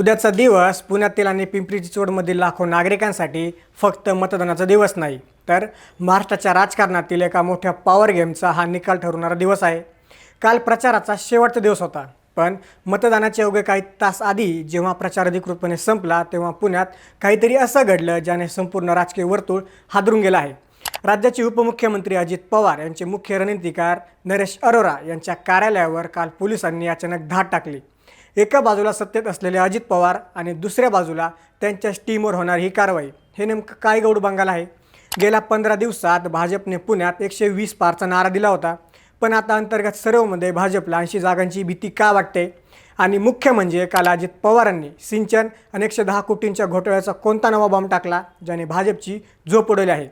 उद्याचा दिवस पुण्यातील आणि पिंपरी चिंचवडमधील लाखो नागरिकांसाठी फक्त मतदानाचा दिवस नाही तर महाराष्ट्राच्या राजकारणातील एका मोठ्या पॉवर गेमचा हा निकाल ठरवणारा दिवस आहे. काल प्रचाराचा शेवटचा दिवस होता पण मतदानाच्या अवघे काही तास आधी जेव्हा प्रचार अधिकृतपणे संपला तेव्हा पुण्यात काहीतरी असं घडलं ज्याने संपूर्ण राजकीय वर्तुळ हादरून गेलं आहे. राज्याचे उपमुख्यमंत्री अजित पवार यांचे मुख्य रणनीतिकार नरेश अरोरा यांच्या कार्यालयावर काल पोलिसांनी अचानक धाड टाकली. एका बाजूला सत्तेत असलेले अजित पवार आणि दुसऱ्या बाजूला त्यांच्या टीमवर होणारी ही कारवाई. हे नेमकं काय गौड बंगाल आहे? गेल्या पंधरा दिवसात भाजपने पुण्यात एकशे वीस पारचा नारा दिला होता. पण आता अंतर्गत सर्वमध्ये भाजपला ऐंशी जागांची भीती का वाटते? आणि मुख्य म्हणजे काल अजित पवारांनी सिंचन आणि एकशे दहा कोटींच्या घोटाळ्याचा कोणता नवा बॉम्ब टाकला ज्याने भाजपची झोप उडवली आहे?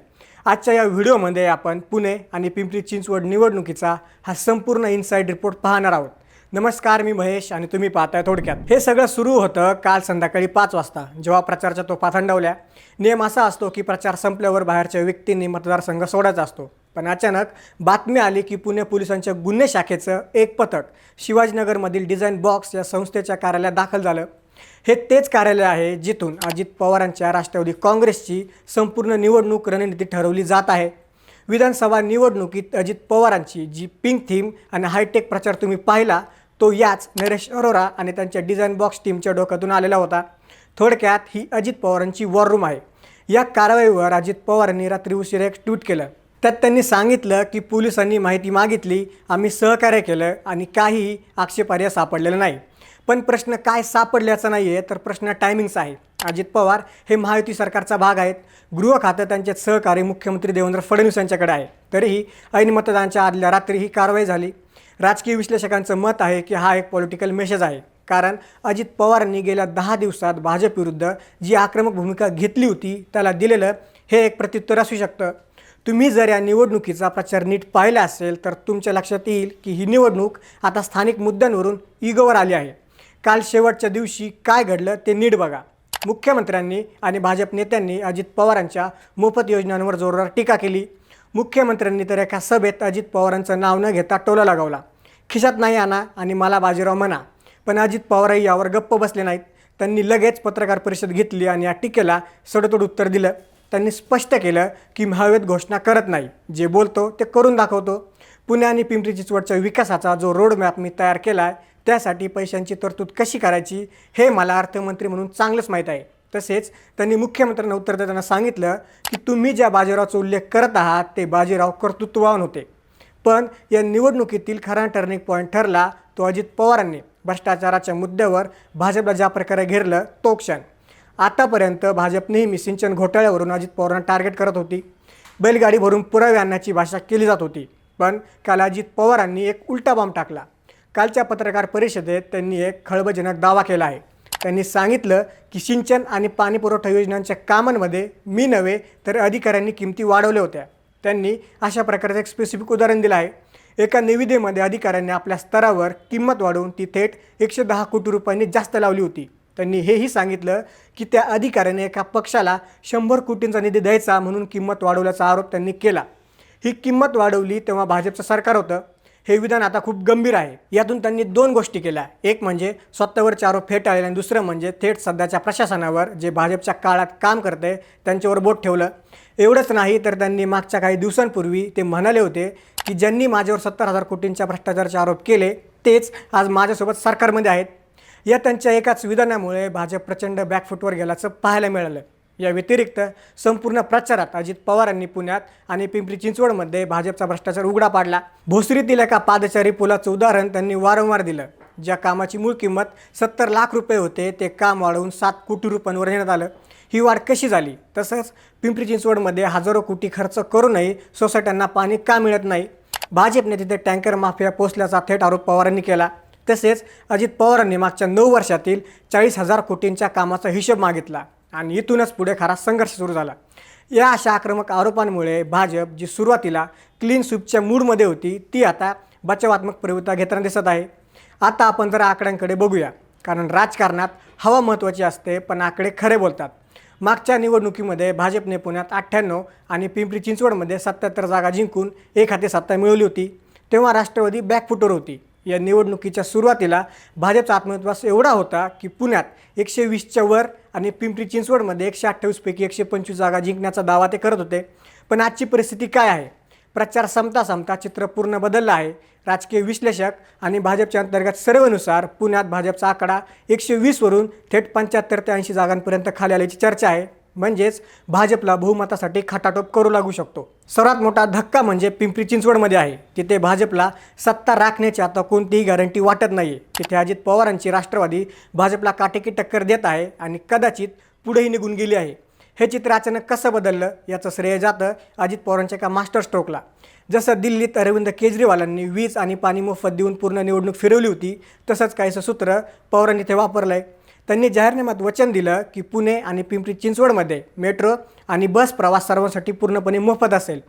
आजच्या या व्हिडिओमध्ये आपण पुणे आणि पिंपरी चिंचवड निवडणुकीचा हा संपूर्ण इनसाईड रिपोर्ट पाहणार आहोत. नमस्कार मी महेश आणि तुम्ही पाहताय थोडक्यात. हे सगळं सुरू होतं काल संध्याकाळी पाच वाजता जेव्हा प्रचारच्या तोफा थंडवल्या. नियम असा असतो की प्रचार संपल्यावर बाहेरच्या व्यक्तींनी मतदारसंघ सोडायचा असतो. पण अचानक बातमी आली की पुणे पोलिसांच्या गुन्हे शाखेचं एक पथक शिवाजीनगरमधील डिझाईन बॉक्स या संस्थेच्या कार्यालयात दाखल झालं. हे तेच कार्यालय आहे जिथून अजित पवारांच्या राष्ट्रवादी काँग्रेसची संपूर्ण निवडणूक रणनीती ठरवली जात आहे. विधानसभा निवडणुकीत अजित पवारांची जी पिंक थीम आणि हायटेक प्रचार तुम्ही पाहिला तो याच नरेश अरोरा आणि त्यांच्या डिझाईन बॉक्स टीमच्या डोक्यातून आलेला होता. थोडक्यात ही अजित पवारांची वॉर रूम आहे. या कारवाईवर अजित पवारांनी रात्री उशिरा एक ट्विट केलं. त्यात त्यांनी सांगितलं की पोलिसांनी माहिती मागितली आम्ही सहकार्य केलं आणि काहीही आक्षेपार्ह सापडलेलं नाही. पण प्रश्न काय सापडल्याचा नाही आहे तर प्रश्न टायमिंगचा आहे. अजित पवार हे महायुती सरकारचा भाग आहेत. गृह खातं त्यांचे सहकारी मुख्यमंत्री देवेंद्र फडणवीस यांच्याकडे आहे. तरीही ऐन मतदानाच्या आदल्या रात्री ही कारवाई झाली. राजकीय विश्लेषकांचं मत आहे की हा एक पॉलिटिकल मेसेज आहे. कारण अजित पवारांनी गेल्या दहा दिवसात भाजपविरुद्ध जी आक्रमक भूमिका घेतली होती त्याला दिलेलं हे एक प्रत्युत्तर असू शकतं. तुम्ही जर या निवडणुकीचा प्रचार नीट पाहिला असेल तर तुमच्या लक्षात येईल की ही निवडणूक आता स्थानिक मुद्द्यांवरून इगोवर आली आहे. काल शेवटच्या दिवशी काय घडलं ते नीट बघा. मुख्यमंत्र्यांनी आणि भाजप नेत्यांनी अजित पवारांच्या मोफत योजनांवर जोरदार टीका केली. मुख्यमंत्र्यांनी तर एका सभेत अजित पवारांचं नाव न घेता टोला लगावला. खिशात नाही आणा आणि मला बाजीराव म्हणा. पण अजित पवारही यावर गप्प बसले नाहीत. त्यांनी लगेच पत्रकार परिषद घेतली आणि या टीकेला सडतोड उत्तर दिलं. त्यांनी स्पष्ट केलं की महावेद घोषणा करत नाही. जे बोलतो ते करून दाखवतो. पुणे आणि पिंपरी चिंचवडच्या विकासाचा जो रोड मॅप मी तयार केला आहे त्यासाठी पैशांची तरतूद कशी करायची हे मला अर्थमंत्री म्हणून चांगलंच माहीत आहे. तसेच त्यांनी मुख्यमंत्र्यांना उत्तर देताना सांगितलं की तुम्ही ज्या बाजीरावचा उल्लेख करत आहात ते बाजीराव कर्तृत्ववान होते. पण या निवडणुकीतील खरा टर्निंग पॉईंट ठरला तो अजित पवारांनी. भ्रष्टाचाराच्या मुद्द्यावर भाजपला ज्या प्रकारे घेरलं तो क्षण. आतापर्यंत भाजप नेहमी सिंचन घोटाळ्यावरून अजित पवारांना टार्गेट करत होती. बैलगाडी भरून पुरावे आणण्याची भाषा केली जात होती. पण काल अजित पवारांनी एक उलटा बॉम्ब टाकला. कालच्या पत्रकार परिषदेत त्यांनी एक खळबळजनक दावा केला आहे. त्यांनी सांगितलं की सिंचन आणि पाणीपुरवठा योजनांच्या कामांमध्ये मी नव्हे तर अधिकाऱ्यांनी किमती वाढवल्या होत्या. त्यांनी अशा प्रकारचं एक स्पेसिफिक उदाहरण दिलं आहे. एका निविदेमध्ये अधिकाऱ्यांनी आपल्या स्तरावर किंमत वाढवून ती थेट एकशे दहा कोटी रुपयांनी जास्त लावली होती. त्यांनी हेही सांगितलं की त्या अधिकाऱ्याने एका पक्षाला शंभर कोटींचा निधी द्यायचा म्हणून किंमत वाढवल्याचा आरोप त्यांनी केला. ही किंमत वाढवली तेव्हा भाजपचं सरकार होतं. हे विधान आता खूप गंभीर आहे. यातून त्यांनी दोन गोष्टी केल्या. एक म्हणजे स्वतःवरचे आरोप फेटाळले आणि दुसरं म्हणजे थेट सध्याच्या प्रशासनावर जे भाजपच्या काळात काम करते त्यांच्यावर बोट ठेवलं. एवढंच नाही तर त्यांनी मागच्या काही दिवसांपूर्वी ते म्हणाले होते की ज्यांनी माझ्यावर सत्तर हजार कोटींच्या भ्रष्टाचाराचे आरोप केले तेच आज माझ्यासोबत सरकारमध्ये आहेत. या त्यांच्या एकाच विधानामुळे भाजप प्रचंड बॅकफुटवर गेल्याचं पाहायला मिळालं. या व्यतिरिक्त संपूर्ण प्रचारात अजित पवारांनी पुण्यात आणि पिंपरी चिंचवडमध्ये भाजपचा भ्रष्टाचार उघडा पाडला. भोसरीतील एका पादचारी पुलाचं उदाहरण त्यांनी वारंवार दिलं. ज्या कामाची मूळ किंमत सत्तर लाख रुपये होते ते काम वाढवून सात कोटी रुपयांवर नेण्यात आलं. ही वाढ कशी झाली? तसंच पिंपरी चिंचवडमध्ये हजारो कोटी खर्च करूनही सोसायट्यांना पाणी का मिळत नाही? भाजपने तिथे टँकर माफिया पोचल्याचा थेट आरोप पवारांनी केला. तसेच अजित पवारांनी मागच्या नऊ वर्षातील चाळीस हजार कोटींच्या कामाचा हिशोब मागितला. आणि इथूनच पुढे खरा संघर्ष सुरू झाला. या अशा आक्रमक आरोपांमुळे भाजप जी सुरुवातीला क्लीन स्वीपच्या मूडमध्ये होती ती आता बचावात्मक प्रवृत्ती घेताना दिसत आहे. आता आपण जरा आकड्यांकडे बघूया. कारण राजकारणात हवा महत्त्वाची असते पण आकडे खरे बोलतात. मागच्या निवडणुकीमध्ये भाजपने पुण्यात अठ्ठ्याण्णव आणि पिंपरी चिंचवडमध्ये सत्याहत्तर जागा जिंकून एक हाती सत्ता मिळवली होती. तेव्हा राष्ट्रवादी बॅकफुटवर होती. या निवडणुकीच्या सुरुवातीला भाजपचा आत्मविश्वास एवढा होता की पुण्यात एकशे वीसच्या वर आणि पिंपरी चिंचवडमध्ये एकशे अठ्ठावीसपैकी एकशे पंचवीस जागा जिंकण्याचा दावा ते करत होते. पण आजची परिस्थिती काय आहे? प्रचार संपता संपता चित्र पूर्ण बदललं आहे. राजकीय विश्लेषक आणि भाजपच्या अंतर्गत सर्वेनुसार पुण्यात भाजपचा आकडा एकशे वीसवरून थेट पंच्याहत्तर ते ऐंशी जागांपर्यंत खाली आल्याची चर्चा आहे. म्हणजेच भाजपला बहुमतासाठी खटाटोप करू लागू शकतो. सर्वात मोठा धक्का म्हणजे पिंपरी चिंचवडमध्ये आहे. तिथे भाजपला सत्ता राखण्याची आता कोणतीही गॅरंटी वाटत नाही तिथे अजित पवारांची राष्ट्रवादी भाजपला काटेकी टक्कर देत आहे आणि कदाचित पुढेही निघून गेली आहे. हे चित्र अचानक कसं बदललं याचं श्रेय जातं अजित पवारांच्या एका मास्टर स्ट्रोकला. जसं दिल्लीत अरविंद केजरीवालांनी वीज आणि पाणी मोफत देऊन पूर्ण निवडणूक फिरवली होती तसंच काहीसं सूत्र पवारांनी ते वापरलं आहे त्यांनी जाहीरनाम्यात वचन दिलं की पुणे आणि पिंपरी चिंचवडमध्ये मेट्रो आणि बस प्रवास सर्वांसाठी पूर्णपणे मोफत असेल.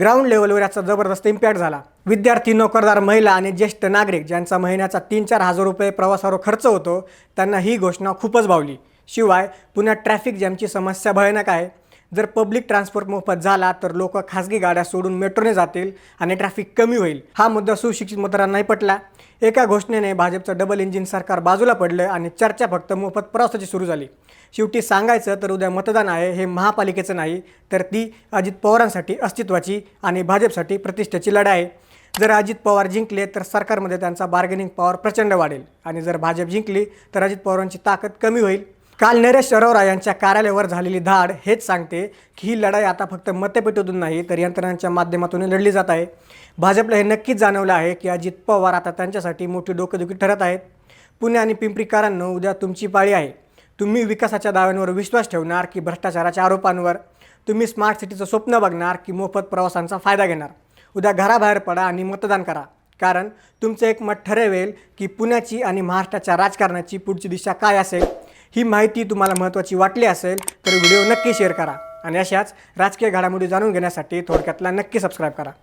ग्राउंड लेवलवर याचा जबरदस्त इम्पॅक्ट झाला. विद्यार्थी नोकरदार महिला आणि ज्येष्ठ नागरिक ज्यांचा महिन्याचा तीन चार हजार रुपये प्रवासावर खर्च होतो त्यांना ही घोषणा खूपच भावली. शिवाय पुण्यात ट्रॅफिक जॅमची समस्या भयानक आहे. जर पब्लिक ट्रान्सपोर्ट मोफत झाला तर लोक खासगी गाड्या सोडून मेट्रोने जातील आणि ट्रॅफिक कमी होईल. हा मुद्दा सुशिक्षित मतदारांनाही पटला. एका घोषणेने भाजपचं डबल इंजिन सरकार बाजूला पडलं आणि चर्चा फक्त मोफत प्रवासाची सुरू झाली. शेवटी सांगायचं तर उद्या मतदान आहे हे महापालिकेचं नाही तर ती अजित पवारांसाठी अस्तित्वाची आणि भाजपसाठी प्रतिष्ठेची लढाई. आहे जर अजित पवार जिंकले तर सरकारमध्ये त्यांचा बार्गेनिंग पॉवर प्रचंड वाढेल आणि जर भाजप जिंकली तर अजित पवारांची ताकद कमी होईल. काल नरेश अरोरा यांच्या कार्यालयावर झालेली धाड हेच सांगते की ही लढाई आता फक्त मतपेटीतून नाही तर यंत्रणांच्या माध्यमातून लढली जात आहे. भाजपला हे नक्कीच जाणवलं आहे की अजित पवार आता त्यांच्यासाठी मोठी डोकेदुखी ठरत आहेत. पुणे आणि पिंपरीकरांनो उद्या तुमची पाळी आहे. तुम्ही विकासाच्या दाव्यांवर विश्वास ठेवणार की भ्रष्टाचाराच्या आरोपांवर? तुम्ही स्मार्ट सिटीचं स्वप्न बघणार की मोफत प्रवासांचा फायदा घेणार? उद्या घराबाहेर पडा आणि मतदान करा. कारण तुमचं एक मत ठरवेल की पुण्याची आणि महाराष्ट्राच्या राजकारणाची पुढची दिशा काय असेल? ही माहिती तुम्हाला महत्त्वाची वाटली असेल तर व्हिडिओ नक्की शेअर करा. आणि अशाच राजकीय घडामोडी जाणून घेण्यासाठी थोडक्यातला नक्की सबस्क्राईब करा.